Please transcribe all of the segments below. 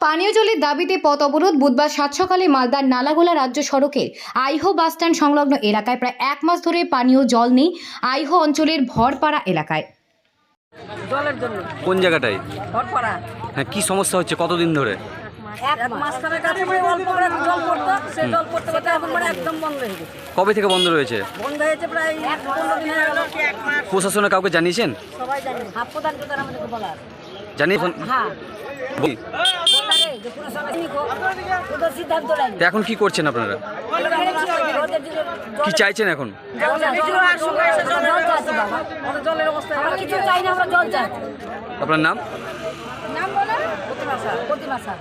পানীয় জলের দাবিতে পথ অবরোধ বুধবার সাত সকালে মালদার নালাগোলা রাজ্য সড়কের আইহো বাসস্ট্যান্ড সংলগ্ন এলাকায় প্রায় এক মাস ধরে পানীয় জল নেই আইহো অঞ্চলের ভরপাড়া এলাকায়। জলের জন্য। কোন জায়গাটায়? হ্যাঁ কি সমস্যা হচ্ছে কতদিন ধরে? মানে অল্প করে জল পড়তো সেই জল পড়তে পড়তে এখন মানে একদম বন্ধ হয়ে গেছে। কবে থেকে বন্ধ রয়েছে? বন্ধ হয়েছে প্রায় পনেরো দিন গেল। প্রশাসনে কাউকে জানিয়েছেন? সবাই হ্যাঁ এখন কি করছেন আপনারা? কি চাইছেন এখন? জলের অবস্থা আমরা কিছু চাই না আমরা জল চাই আপনার নাম? নাম বলো প্রতিমা স্যার প্রতিমা স্যার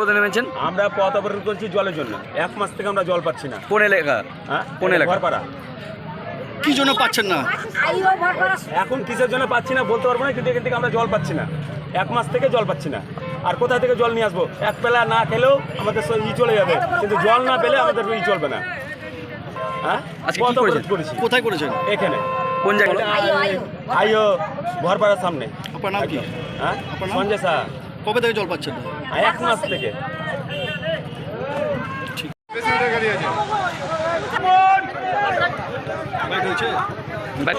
কোথায় নেমেছেন? আমরা পথ অবরোধ করছি জলের জন্য। এক মাস থেকে আমরা জল পাচ্ছি না। কোন এলাকা? হ্যাঁ? কোন এলাকা? ঘরপাড়া। কি জন্য পাচ্ছেন না? এখন কিসের জন্য পাচ্ছি না বলতে পারব না কিন্তু এখান থেকে আমরা জল পাচ্ছি না। এক মাস থেকে জল পাচ্ছি না। আর কোথা থেকে জল নিয়ে আসব? এক বেলা না খেলেও আমাদের সব ই চলে যাবে। কিন্তু জল না পেলে আমাদের ই চলবে না। হ্যাঁ? কোথায় করেছেন? এখানে। কোন জায়গা আইও আইও। আইও ঘরপাড়ার সামনে। আপনার নাম কি? হ্যাঁ? সঞ্জয় কবে থেকে জল পাচ্ছেন? এক মাস থেকে। হয়েছে বাই-